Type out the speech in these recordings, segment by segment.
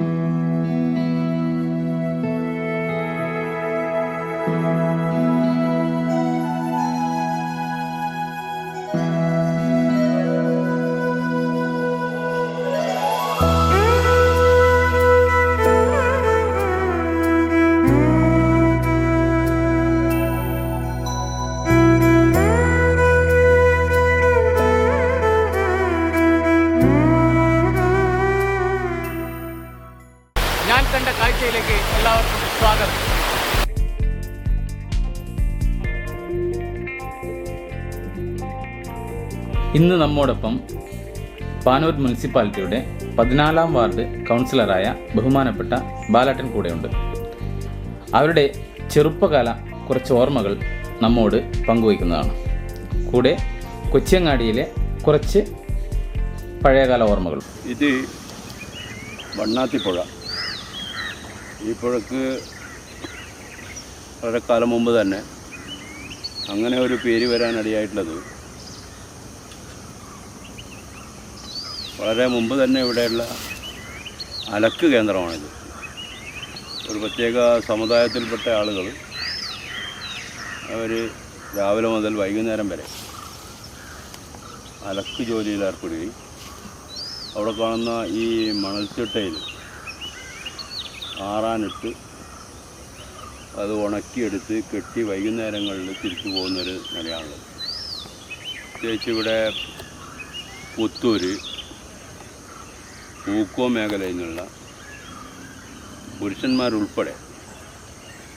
ഞാൻ കാഴ്ചയിലേക്ക് എല്ലാവർക്കും സ്വാഗതം. ഇന്ന് നമ്മോടൊപ്പം പാനൂർ മുനിസിപ്പാലിറ്റിയുടെ പതിനാലാം വാർഡ് കൗൺസിലറായ ബഹുമാനപ്പെട്ട ബാലാട്ടൻ കൂടെയുണ്ട്. അവരുടെ ചെറുപ്പകാല കുറച്ച് ഓർമ്മകൾ നമ്മോട് പങ്കുവയ്ക്കുന്നതാണ്. കൂടെ കൊച്ചിയങ്ങാടിയിലെ കുറച്ച് പഴയകാല ഓർമ്മകൾ. ഇത് വണ്ണാത്തിപ്പുഴ. ഈ പുഴക്ക് വളരെ കാലം മുമ്പ് തന്നെ അങ്ങനെ ഒരു പേര് വരാനിടയായിട്ടുള്ളത് വളരെ മുമ്പ് തന്നെ ഇവിടെയുള്ള അലക്ക് കേന്ദ്രമാണിത്. ഒരു പ്രത്യേക സമുദായത്തിൽപ്പെട്ട ആളുകൾ അവർ രാവിലെ മുതൽ വൈകുന്നേരം വരെ അലക്ക് ജോലിയിൽ ഏർപ്പെടുകയും അവിടെ കാണുന്ന ഈ മണൽത്തിട്ടയിൽ ആറാനിട്ട് അത് ഉണക്കിയെടുത്ത് കെട്ടി വൈകുന്നേരങ്ങളിൽ തിരിച്ചു പോകുന്നൊരു നിലയാണുള്ളത്. പ്രത്യേകിച്ച് ഇവിടെ പുത്തൂര് പൂക്കോ മേഖലയിൽ നിന്നുള്ള പുരുഷന്മാരുൾപ്പെടെ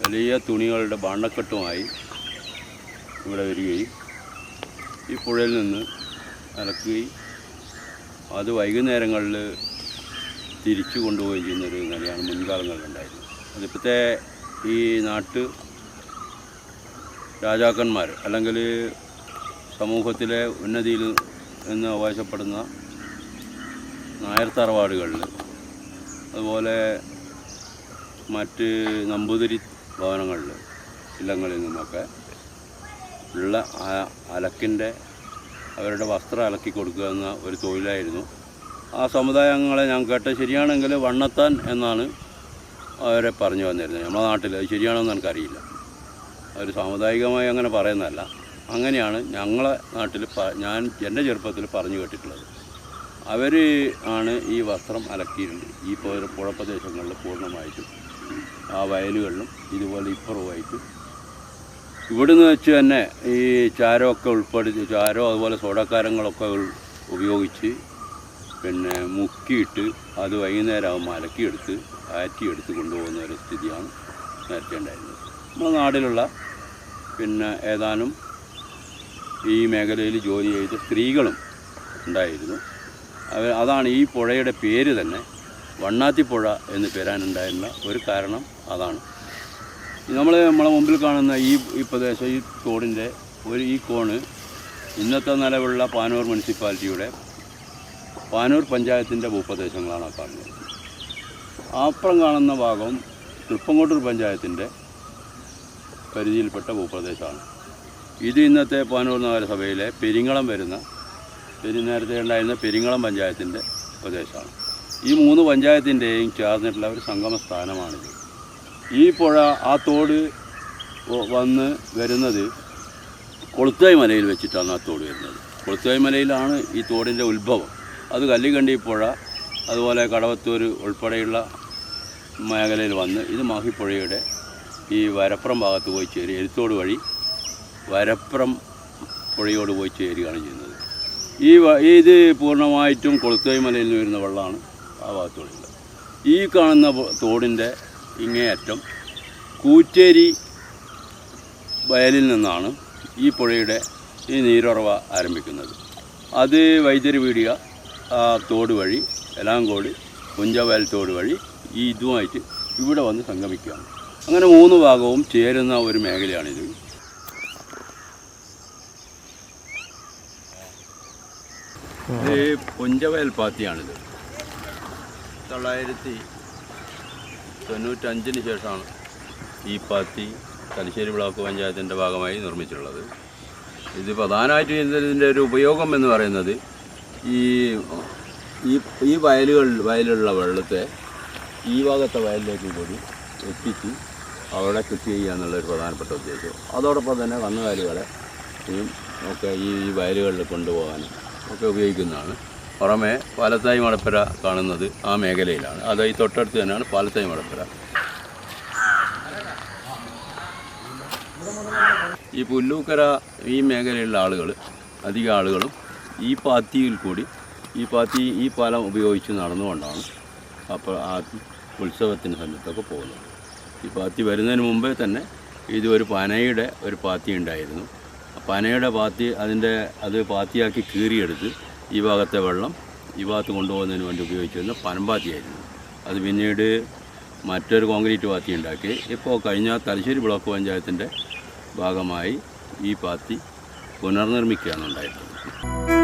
വലിയ തുണികളുടെ ബാണ്ടക്കെട്ടുമായി ഇവിടെ വരികയും ഈ പുഴയിൽ നിന്ന് അലക്കുകയും അത് വൈകുന്നേരങ്ങളിൽ തിരിച്ചു കൊണ്ടുപോവുകയും ചെയ്യുന്നൊരു നിലയാണ് മുൻകാലങ്ങളിലുണ്ടായിരുന്നത് അതിപ്പോഴത്തെ ഈ നാട്ട് രാജാക്കന്മാർ അല്ലെങ്കിൽ സമൂഹത്തിലെ ഉന്നതിയിൽ എന്ന് അവകാശപ്പെടുന്ന നായർ തറവാടുകളിൽ അതുപോലെ മറ്റ് നമ്പൂതിരി ഭവനങ്ങളിൽ ഇല്ലങ്ങളിൽ നിന്നൊക്കെ ഉള്ള അലക്കിന്റെ അവരുടെ വസ്ത്രം അലക്കി കൊടുക്കുക എന്ന ഒരു തൊഴിലായിരുന്നു. ആ സമുദായങ്ങളെ ഞാൻ കേട്ട ശരിയാണെങ്കിൽ വണ്ണത്താൻ എന്നാണ് അവരെ പറഞ്ഞു വന്നിരുന്നത്. നമ്മുടെ നാട്ടിൽ അത് ശരിയാണെന്ന് എനിക്കറിയില്ല. അവർ സാമുദായികമായി അങ്ങനെ പറയുന്നതല്ല. അങ്ങനെയാണ് ഞങ്ങളെ നാട്ടിൽ ഞാൻ എന്റെ ചെറുപ്പത്തിൽ പറഞ്ഞു കേട്ടിട്ടുള്ളത്. അവർ ആണ് ഈ വസ്ത്രം അലക്കിയിട്ടുണ്ട്. ഈ പുഴ- പുഴപ്രദേശങ്ങളിൽ പൂർണമായിട്ടും ആ വയലുകളിലും ഇതുപോലെ ഇപ്പുറവുമായിട്ടും. ഇവിടുന്ന് വെച്ച് തന്നെ ഈ ചാരമൊക്കെ ഉൾപ്പെടുത്തി ചാരോ അതുപോലെ സോഡക്കാരങ്ങളൊക്കെ ഉപയോഗിച്ച് പിന്നെ മുക്കിയിട്ട് അത് വൈകുന്നേരമാകുമ്പോൾ അലക്കിയെടുത്ത് ആറ്റിയെടുത്ത് കൊണ്ടുപോകുന്ന ഒരു സ്ഥിതിയാണ് നേരത്തെ ഉണ്ടായിരുന്നത്. നമ്മുടെ നാടിലുള്ള പിന്നെ ഏതാനും ഈ മേഖലയിൽ ജോലി ചെയ്ത സ്ത്രീകളും ഉണ്ടായിരുന്നു. അവർ അതാണ് ഈ പുഴയുടെ പേര് തന്നെ വണ്ണാത്തിപ്പുഴ എന്ന് പേരാനുണ്ടായിരുന്ന ഒരു കാരണം അതാണ്. നമ്മൾ നമ്മളെ മുമ്പിൽ കാണുന്ന ഈ ഈ പ്രദേശം ഈ തോടിന്റെ ഒരു ഈ കോണ് ഇന്നത്തെ നിലവിലുള്ള പാനൂർ മുനിസിപ്പാലിറ്റിയുടെ പാനൂർ പഞ്ചായത്തിന്റെ ഭൂപ്രദേശങ്ങളാണ് ആ കാണുന്നത് ആപ്പുറം കാണുന്ന ഭാഗം തൃപ്പങ്കോട്ടൂർ പഞ്ചായത്തിന്റെ പരിധിയിൽപ്പെട്ട ഭൂപ്രദേശമാണ്. ഇത് ഇന്നത്തെ പാനൂർ നഗരസഭയിലെ പെരിങ്ങളം വരുന്ന പെരി നേരത്തെ ഉണ്ടായിരുന്ന പെരിങ്ങളം പഞ്ചായത്തിന്റെ പ്രദേശമാണ്. ഈ മൂന്ന് പഞ്ചായത്തിന്റെയും ചേർന്നിട്ടുള്ള ഒരു സംഗമ സ്ഥാനമാണിത് ഈ പുഴ ആ തോട് വന്ന് വരുന്നത് കൊളുത്തായി മലയിൽ വെച്ചിട്ടാണ് ആ തോട് വരുന്നത്. കൊളുത്തായി മലയിലാണ് ഈ തോടിന്റെ ഉത്ഭവം. അത് കല്ലിക്കണ്ടി പുഴ അതുപോലെ കടവത്തൂർ ഉൾപ്പെടെയുള്ള മേഖലയിൽ വന്ന് ഇത് മാഹിപ്പുഴയുടെ ഈ വരപ്പുറം ഭാഗത്ത് പോയി ചേരി എഴുത്തോട് വഴി വരപ്പുറം പുഴയോട് പോയി ചേരുകയാണ് ചെയ്യുന്നത്. ഈ ഇത് പൂർണമായിട്ടും കൊളുത്തായി മലയിൽ നിന്ന് വരുന്ന വെള്ളമാണ് ആ ഭാഗത്തുള്ളത്. ഈ കാണുന്ന തോടിന്റെ ഇങ്ങേയറ്റം കൂറ്റേരി വയലിൽ നിന്നാണ് ഈ പുഴയുടെ ഈ നീരുറവ ആരംഭിക്കുന്നത്. അത് വൈദ്യുതി വീടിയ ആ തോട് വഴി എലാങ്കോട് കുഞ്ചവയൽ തോട് വഴി ഈ ഇതുമായിട്ട് ഇവിടെ വന്ന് സംഗമിക്കുകയാണ്. അങ്ങനെ മൂന്ന് ഭാഗവും ചേരുന്ന ഒരു മേഖലയാണിത്. ഇത് പുഞ്ചവയൽ പാത്തിയാണിത്. തൊള്ളായിരത്തി തൊണ്ണൂറ്റഞ്ചിന് ശേഷമാണ് ഈ പാത്തി തലശ്ശേരി ബ്ലോക്ക് പഞ്ചായത്തിന്റെ ഭാഗമായി നിർമ്മിച്ചിട്ടുള്ളത്. ഇത് പ്രധാനമായിട്ടും ഇതിന്റെ ഒരു ഉപയോഗം എന്ന് പറയുന്നത് ഈ ഈ വയലുകൾ വയലുള്ള വെള്ളത്തെ ഈ ഭാഗത്തെ വയലിലേക്ക് കൂടി എത്തിച്ച് അവിടെ കൃഷി ചെയ്യുക എന്നുള്ളൊരു പ്രധാനപ്പെട്ട ഉദ്ദേശം. അതോടൊപ്പം തന്നെ കന്നുകാലികളെ ഒക്കെ ഈ വയലുകളിൽ കൊണ്ടുപോകാനും ഒക്കെ ഉപയോഗിക്കുന്നതാണ്. പുറമെ പാലത്തായി മടപ്പര കാണുന്നത് ആ മേഖലയിലാണ്. അത് ഈ തൊട്ടടുത്ത് തന്നെയാണ് പാലത്തായി മടപ്പര. ഈ പുല്ലൂക്കര ഈ മേഖലയിലുള്ള ആളുകൾ അധിക ആളുകളും ഈ പാത്തിയിൽ കൂടി ഈ പാത്തി ഈ പാലം ഉപയോഗിച്ച് നടന്നുകൊണ്ടാണ് അപ്പോൾ ആ ഉത്സവത്തിന് സമയത്തൊക്കെ പോകുന്നത്. ഈ പാത്തി വരുന്നതിന് മുമ്പേ തന്നെ ഇത് ഒരു പനയുടെ ഒരു പാത്തി ഉണ്ടായിരുന്നു. പനയുടെ പാത്തി അതിന്റെ അത് പാത്തിയാക്കി കീറിയെടുത്ത് ഈ ഭാഗത്തെ വെള്ളം ഈ ഭാഗത്ത് കൊണ്ടുപോകുന്നതിന് വേണ്ടി ഉപയോഗിച്ചിരുന്ന പനമ്പാത്തിയായിരുന്നു അത് പിന്നീട് മറ്റൊരു കോൺക്രീറ്റ് പാത്തി ഉണ്ടാക്കി. ഇപ്പോൾ കഴിഞ്ഞ തലശ്ശേരി ബ്ലോക്ക് പഞ്ചായത്തിന്റെ ഭാഗമായി ഈ പാത്തി പുനർനിർമ്മിക്കുകയാണ് ഉണ്ടായിട്ടുള്ളത്.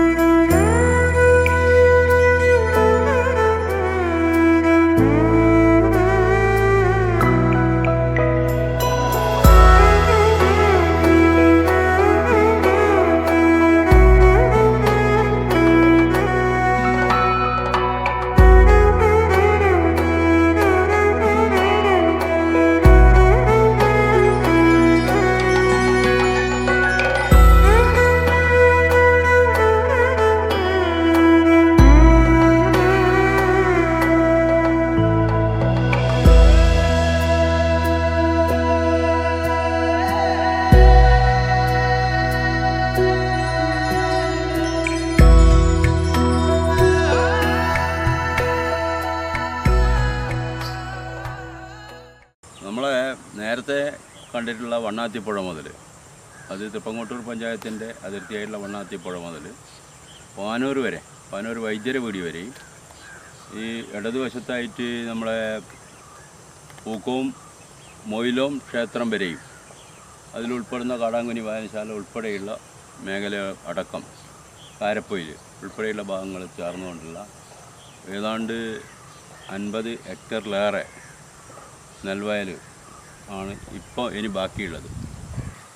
കണ്ടിട്ടുള്ള വണ്ണാത്തിപ്പുഴ മുതൽ. അത് തൃപ്പങ്ങോട്ടൂർ പഞ്ചായത്തിന്റെ അതിർത്തിയായിട്ടുള്ള വണ്ണാത്തിപ്പുഴ മുതൽ പാനൂർ വരെ പാനൂർ വൈദ്യര വീടി വരെയും ഈ ഇടതുവശത്തായിട്ട് നമ്മളെ പൂക്കവും മൊയിലോം ക്ഷേത്രം വരെയും അതിലുൾപ്പെടുന്ന കാടാങ്കുനി വായനശാല ഉൾപ്പെടെയുള്ള മേഖല അടക്കം കാരപ്പൊയിൽ ഉൾപ്പെടെയുള്ള ഭാഗങ്ങൾ ചേർന്നുകൊണ്ടുള്ള ഏതാണ്ട് അൻപത് ഹെക്ടറിലേറെ നെൽവയൽ ആണ് ഇപ്പോൾ ഇനി ബാക്കിയുള്ളത്.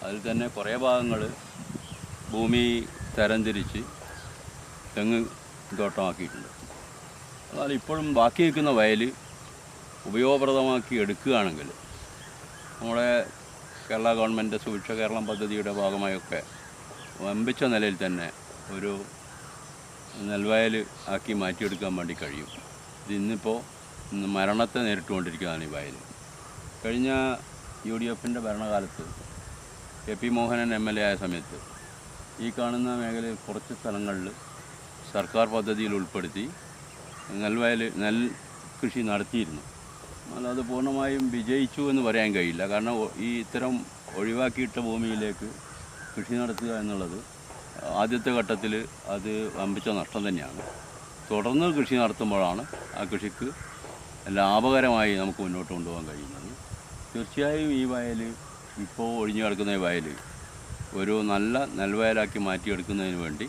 അതിൽ തന്നെ കുറേ ഭാഗങ്ങൾ ഭൂമി തരംതിരിച്ച് തെങ്ങ് തോട്ടമാക്കിയിട്ടുണ്ട്. എന്നാൽ ഇപ്പോഴും ബാക്കി നിൽക്കുന്ന വയൽ ഉപയോഗപ്രദമാക്കി എടുക്കുകയാണെങ്കിൽ നമ്മുടെ കേരള ഗവൺമെന്റ് സുഭിക്ഷ കേരളം പദ്ധതിയുടെ ഭാഗമായൊക്കെ വമ്പിച്ച നിലയിൽ തന്നെ ഒരു നെൽവയൽ ആക്കി മാറ്റിയെടുക്കാൻ വേണ്ടി കഴിയും. ഇതിന്നിപ്പോൾ മരണത്തെ നേരിട്ടുകൊണ്ടിരിക്കുകയാണ് ഈ വയൽ. കഴിഞ്ഞ യു ഡി എഫിന്റെ ഭരണകാലത്ത് A P Mohanan M L A ആയ സമയത്ത് ഈ കാണുന്ന മേഖലയിൽ കുറച്ച് സ്ഥലങ്ങളിൽ സർക്കാർ പദ്ധതിയിൽ ഉൾപ്പെടുത്തി നെൽവയൽ നെൽ കൃഷി നടത്തിയിരുന്നു. എന്നാൽ അത് പൂർണമായും വിജയിച്ചു എന്ന് പറയാൻ കഴിയില്ല. കാരണം ഈ ഇത്തരം ഒഴിവാക്കിയിട്ട ഭൂമിയിലേക്ക് കൃഷി നടത്തുക എന്നുള്ളത് ആദ്യത്തെ ഘട്ടത്തിൽ അത് വമ്പിച്ച നഷ്ടം തന്നെയാണ്. തുടർന്ന് കൃഷി നടത്തുമ്പോഴാണ് ആ കൃഷിക്ക് ലാഭകരമായി നമുക്ക് മുന്നോട്ട് കൊണ്ടുപോകാൻ കഴിയുന്നത്. തീർച്ചയായും ഈ വയൽ ഇപ്പോൾ ഒഴിഞ്ഞു കിടക്കുന്ന ഈ വയൽ ഒരു നല്ല നെൽവയലാക്കി മാറ്റിയെടുക്കുന്നതിന് വേണ്ടി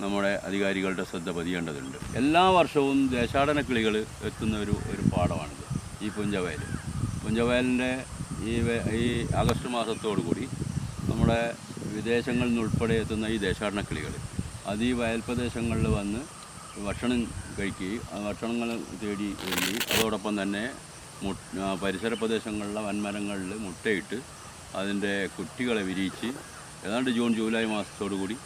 നമ്മുടെ അധികാരികളുടെ ശ്രദ്ധ പതിയേണ്ടതുണ്ട്. എല്ലാ വർഷവും ദേശാടന കിളികൾ എത്തുന്ന ഒരു ഒരു പാടമാണിത് ഈ പുഞ്ചവയൽ പുഞ്ചവയലിന്റെ ഈ ഈ ആഗസ്റ്റ് മാസത്തോടു കൂടി നമ്മുടെ വിദേശങ്ങളിൽ നിന്നുൾപ്പെടെ എത്തുന്ന ഈ ദേശാടന കിളികൾ അത് ഈ വയൽ പ്രദേശങ്ങളിൽ വന്ന് ഭക്ഷണം കഴിക്കുകയും ഭക്ഷണങ്ങൾ തേടി അതോടൊപ്പം തന്നെ പരിസര പ്രദേശങ്ങളിലെ വൻമരങ്ങളിൽ മുട്ടയിട്ട് അതിന്റെ കുട്ടികളെ വിരിയിച്ച് ഏതാണ്ട് ജൂൺ ജൂലൈ മാസത്തോടുകൂടി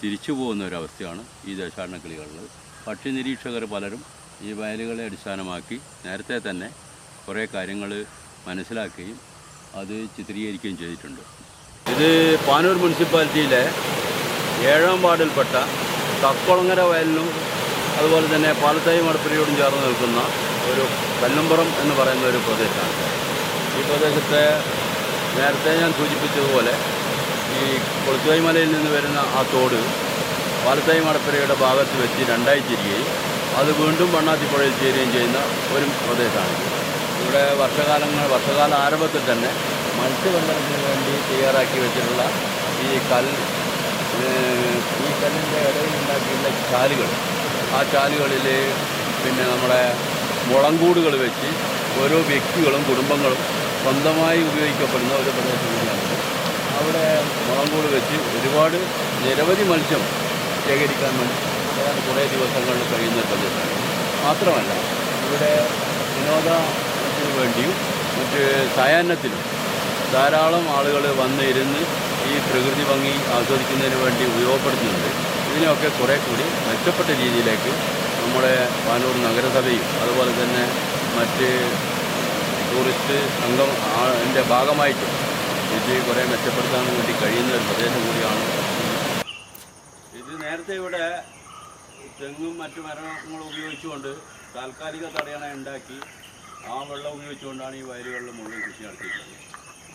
തിരിച്ചു പോകുന്ന ഒരവസ്ഥയാണ് ഈ ദേശാടന കിളികളിൽ പക്ഷി നിരീക്ഷകർ പലരും ഈ വയലുകളെ അടിസ്ഥാനമാക്കി നേരത്തെ തന്നെ കുറേ കാര്യങ്ങൾ മനസ്സിലാക്കുകയും അത് ചിത്രീകരിക്കുകയും ചെയ്തിട്ടുണ്ട്. ഇത് പാനൂർ മുനിസിപ്പാലിറ്റിയിലെ ഏഴാം വാർഡിൽപ്പെട്ട തക്കുളങ്ങര വയലിനും അതുപോലെ തന്നെ പാലത്തായി മടപ്പുരയോടും ചേർന്ന് നിൽക്കുന്ന ഒരു കല്ലുംപുറം എന്ന് പറയുന്ന ഒരു പ്രദേശമാണ്. ഈ പ്രദേശത്തെ നേരത്തെ ഞാൻ സൂചിപ്പിച്ചതുപോലെ ഈ കൊളുത്തുവായി മലയിൽ നിന്ന് വരുന്ന ആ തോട് പാലത്തായി മടപ്പുരയുടെ ഭാഗത്ത് വെച്ച് രണ്ടായി തിരികെയും അത് വീണ്ടും വണ്ണാത്തിപ്പുഴയിൽ ചേരുകയും ചെയ്യുന്ന ഒരു പ്രദേശമാണ്. ഇവിടെ വർഷകാലങ്ങൾ വർഷകാല ആരംഭത്തിൽ തന്നെ മത്സ്യബന്ധനത്തിന് വേണ്ടി തയ്യാറാക്കി വെച്ചിട്ടുള്ള ഈ കൽ ഈ കല്ലിന്റെ ഇടയിൽ ഉണ്ടാക്കിയിട്ടുള്ള ചാലുകൾ ആ ചാലുകളിൽ പിന്നെ നമ്മുടെ മുളങ്കൂടുകൾ വെച്ച് ഓരോ വ്യക്തികളും കുടുംബങ്ങളും സ്വന്തമായി ഉപയോഗിക്കപ്പെടുന്ന ഒരു പ്രദേശം കൂടിയാണിത്. അവിടെ മുളങ്കൂട് വെച്ച് ഒരുപാട് നിരവധി മത്സ്യം ശേഖരിക്കാൻ വേണ്ടി കുറേ ദിവസങ്ങളിൽ കഴിയുന്ന പ്രദേശമാണ്. മാത്രമല്ല ഇവിടെ വിനോദത്തിന് വേണ്ടിയും മറ്റ് സായാഹ്നത്തിനും ധാരാളം ആളുകൾ വന്നിരുന്ന് ഈ പ്രകൃതി ഭംഗി ആസ്വദിക്കുന്നതിന് വേണ്ടി ഉപയോഗപ്പെടുത്തുന്നുണ്ട്. ഇതിനെയൊക്കെ കുറേ കൂടി മെച്ചപ്പെട്ട രീതിയിലേക്ക് നമ്മുടെ പാനൂർ നഗരസഭയും അതുപോലെ തന്നെ മറ്റ് ടൂറിസ്റ്റ് സംഘം അതിന്റെ ഭാഗമായിട്ട് ഇത് കുറേ മെച്ചപ്പെടുത്താൻ വേണ്ടി കഴിയുന്ന ഒരു പ്രദേശം കൂടിയാണ്. ഇത് നേരത്തെ ഇവിടെ തെങ്ങും മറ്റു മരങ്ങളും ഉപയോഗിച്ചുകൊണ്ട് താൽക്കാലിക തടയണ ഉണ്ടാക്കി ആ വെള്ളം ഉപയോഗിച്ചുകൊണ്ടാണ് ഈ വയലുകളിൽ മുഴുവൻ കൃഷി നടത്തിയിട്ടുള്ളത്.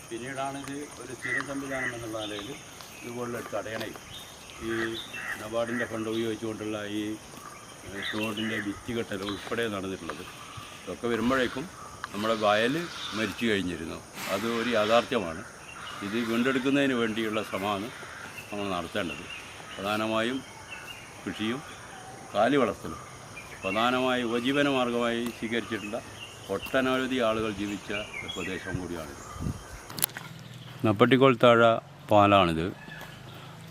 പിന്നീടാണിത് ഒരു സ്ഥിര സംവിധാനം എന്നുള്ള നിലയിൽ ഇതുപോലുള്ള തടയണയും ഈ നബാർഡിന്റെ ഫണ്ട് ഉപയോഗിച്ചുകൊണ്ടുള്ള ഈ തോടിന്റെ ഭിത്തി കെട്ടൽ ഉൾപ്പെടെ നടന്നിട്ടുള്ളത്. ഇതൊക്കെ വരുമ്പോഴേക്കും നമ്മുടെ വയൽ മരിച്ചു കഴിഞ്ഞിരുന്നു. അത് ഒരു യാഥാർത്ഥ്യമാണ്. ഇത് വീണ്ടെടുക്കുന്നതിന് വേണ്ടിയുള്ള ശ്രമമാണ് നമ്മൾ നടത്തേണ്ടത്. പ്രധാനമായും കൃഷിയും കാലി വളർത്തലും പ്രധാനമായി ഉപജീവന മാർഗമായി സ്വീകരിച്ചിട്ടുള്ള ഒട്ടനവധി ആളുകൾ ജീവിച്ച പ്രദേശം കൂടിയാണിത് നപ്പട്ടിക്കോൾ താഴ പാലാണിത്.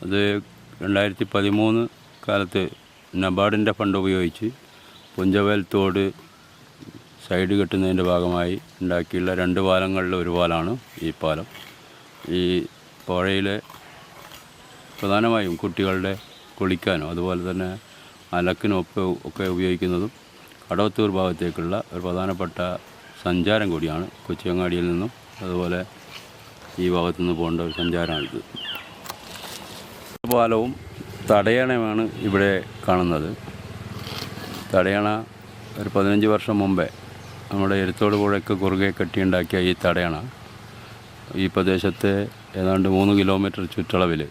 അത് രണ്ടായിരത്തി പതിമൂന്ന് കാലത്ത് നബാർഡിന്റെ ഫണ്ട് ഉപയോഗിച്ച് പുഞ്ചവേൽ തോട് സൈഡ് കെട്ടുന്നതിന്റെ ഭാഗമായി ഉണ്ടാക്കിയുള്ള രണ്ട് പാലങ്ങളിൽ ഒരു പാലമാണ് ഈ പാലം. ഈ പുഴയിലെ പ്രധാനമായും കുട്ടികളുടെ കുളിക്കാനും അതുപോലെ തന്നെ അലക്കിനും ഒക്കെ ഒക്കെ ഉപയോഗിക്കുന്നതും കടവത്തൂർ ഭാഗത്തേക്കുള്ള ഒരു പ്രധാനപ്പെട്ട സഞ്ചാരം കൂടിയാണ് കൊച്ചിയങ്ങാടിയിൽ നിന്നും അതുപോലെ ഈ ഭാഗത്തു നിന്ന് പോകേണ്ട ഒരു സഞ്ചാരമാണിത്. പാലവും തടയണയുമാണ് ഇവിടെ കാണുന്നത്. തടയണ ഒരു പതിനഞ്ച് വർഷം മുമ്പേ നമ്മുടെ എരുത്തോട് പുഴയ്ക്ക് കുറുകെ കെട്ടിയുണ്ടാക്കിയ ഈ തടയണ ഈ പ്രദേശത്തെ ഏതാണ്ട് മൂന്ന് കിലോമീറ്റർ ചുറ്റളവിൽ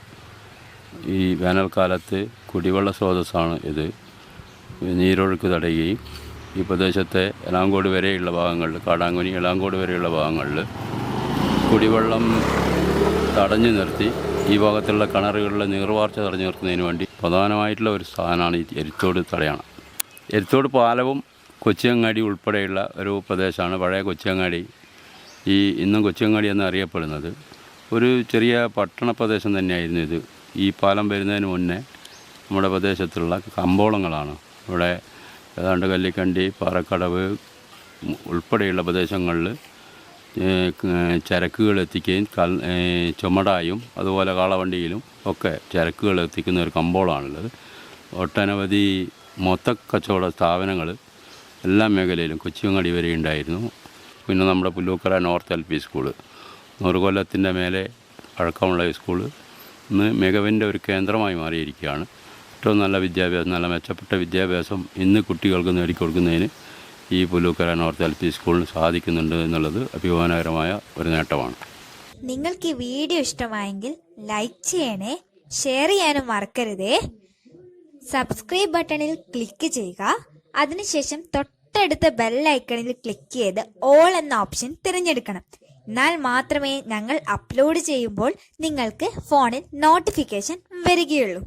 ഈ വേനൽക്കാലത്ത് കുടിവെള്ള സ്രോതസ്സാണ് ഇത്. നീരൊഴുക്ക് തടയുകയും ഈ പ്രദേശത്തെ എലാങ്കോട് വരെയുള്ള ഭാഗങ്ങളിൽ കാടാങ്കുനി എലാങ്കോട് വരെയുള്ള ഭാഗങ്ങളിൽ കുടിവെള്ളം തടഞ്ഞു നിർത്തി ഈ ഭാഗത്തുള്ള കിണറുകളിലെ നീർവാർച്ച തടഞ്ഞു നിർത്തുന്നതിന് വേണ്ടി പ്രധാനമായിട്ടുള്ള ഒരു സാധനമാണ് ഈ എരിത്തോട് തടയണ. എരിത്തോട് പാലവും കൊച്ചിയങ്ങാടി ഉൾപ്പെടെയുള്ള ഒരു പ്രദേശമാണ്. പഴയ കൊച്ചിയങ്ങാടി ഈ ഇന്നും കൊച്ചിയങ്ങാടി എന്ന് അറിയപ്പെടുന്നത് ഒരു ചെറിയ പട്ടണ പ്രദേശം തന്നെയായിരുന്നു ഇത്. ഈ പാലം വരുന്നതിന് മുന്നേ നമ്മുടെ പ്രദേശത്തുള്ള കമ്പോളങ്ങളാണ്. ഇവിടെ ഏതാണ്ട് കല്ലിക്കണ്ടി പാറക്കടവ് ഉൾപ്പെടെയുള്ള പ്രദേശങ്ങളിൽ ചരക്കുകൾ എത്തിക്കുകയും കൽ ചുമടായും അതുപോലെ കാളവണ്ടിയിലും ഒക്കെ ചരക്കുകൾ എത്തിക്കുന്ന ഒരു കമ്പോളമാണുള്ളത്. ഒട്ടനവധി മൊത്ത കച്ചവട സ്ഥാപനങ്ങൾ എല്ലാ മേഖലയിലും കൊച്ചിയങ്ങാടി വരെ ഉണ്ടായിരുന്നു. പിന്നെ നമ്മുടെ Pullookkara north L P school നൂറുകൊല്ലത്തിന്റെ മേലെ പഴക്കമുള്ള സ്കൂൾ ഇന്ന് മികവിന്റെ ഒരു കേന്ദ്രമായി മാറിയിരിക്കുകയാണ്. ഏറ്റവും നല്ല വിദ്യാഭ്യാസം നല്ല മെച്ചപ്പെട്ട വിദ്യാഭ്യാസം ഇന്ന് കുട്ടികൾക്ക് നേടിക്കൊടുക്കുന്നതിന് ഈ പുല്ലൂക്കര നോർത്ത് എൽ പി സ്കൂളിന് സാധിക്കുന്നുണ്ട് എന്നുള്ളത് അഭിമാനകരമായ ഒരു നേട്ടമാണ്. നിങ്ങൾക്ക് ഈ വീഡിയോ ഇഷ്ടമായെങ്കിൽ ലൈക്ക് ചെയ്യണേ ഷെയർ ചെയ്യാനും മറക്കരുതേ. സബ്സ്ക്രൈബ് ബട്ടണിൽ ക്ലിക്ക് ചെയ്യുക. അതിനുശേഷം തൊട്ടടുത്ത ബെല്ലൈക്കണിൽ ക്ലിക്ക് ചെയ്ത് ഓൾ എന്ന ഓപ്ഷൻ തിരഞ്ഞെടുക്കണം. എന്നാൽ മാത്രമേ ഞങ്ങൾ അപ്ലോഡ് ചെയ്യുമ്പോൾ നിങ്ങൾക്ക് ഫോണിൽ നോട്ടിഫിക്കേഷൻ വരികയുള്ളൂ.